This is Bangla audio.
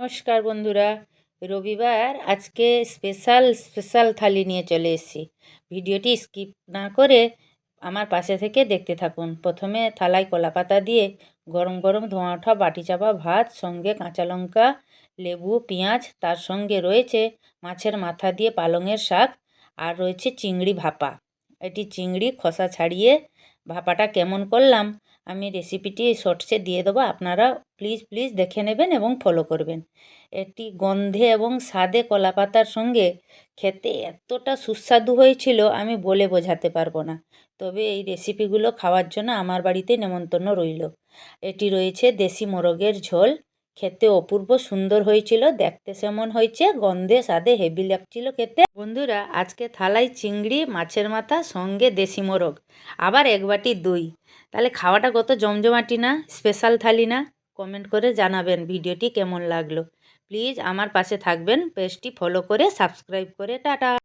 নমস্কার বন্ধুরা। রবিবার আজকে স্পেশাল স্পেশাল থালি নিয়ে চলে এসেছি। ভিডিওটি স্কিপ না করে আমার পাশে থেকে দেখতে থাকুন। প্রথমে থালায় কলা পাতা দিয়ে গরম গরম ধোঁয়া ওঠা বাটি চাপা ভাত, সঙ্গে কাঁচা লঙ্কা, লেবু, পেঁয়াজ, তার সঙ্গে রয়েছে মাছের মাথা দিয়ে পালংয়ের শাক, আর রয়েছে চিংড়ি ভাপা। এটি চিংড়ি খোসা ছাড়িয়ে ভাপাটা কেমন করলাম, আমি রেসিপিটি শর্টসে দিয়ে দেবো। আপনারা প্লিজ প্লিজ দেখে নেবেন এবং ফলো করবেন। এটি গন্ধে এবং স্বাদে কলা পাতার সঙ্গে খেতে এতটা সুস্বাদু হয়েছিল, আমি বলে বোঝাতে পারব না। তবে এই রেসিপিগুলো খাওয়ার জন্য আমার বাড়িতে নেমন্তন্ন রইল। এটি রয়েছে দেশি মোরগের ঝোল। খেতে অপূর্ব সুন্দর হয়েছিল, দেখতে সেমন হয়েছে, গন্ধে স্বাদে হেভি লাগছিল খেতে। বন্ধুরা, আজকে থালায় চিংড়ি, মাছের মাথা, সঙ্গে দেশি মোরগ। আবার এক বাটি দই। তাহলে খাওয়াটা কত জমজমাটি না স্পেশাল থালি না? কমেন্ট করে জানাবেন ভিডিওটি কেমন লাগল। প্লিজ আমার পাশে থাকবেন পেজটি ফলো করে সাবস্ক্রাইব করে, টাটা।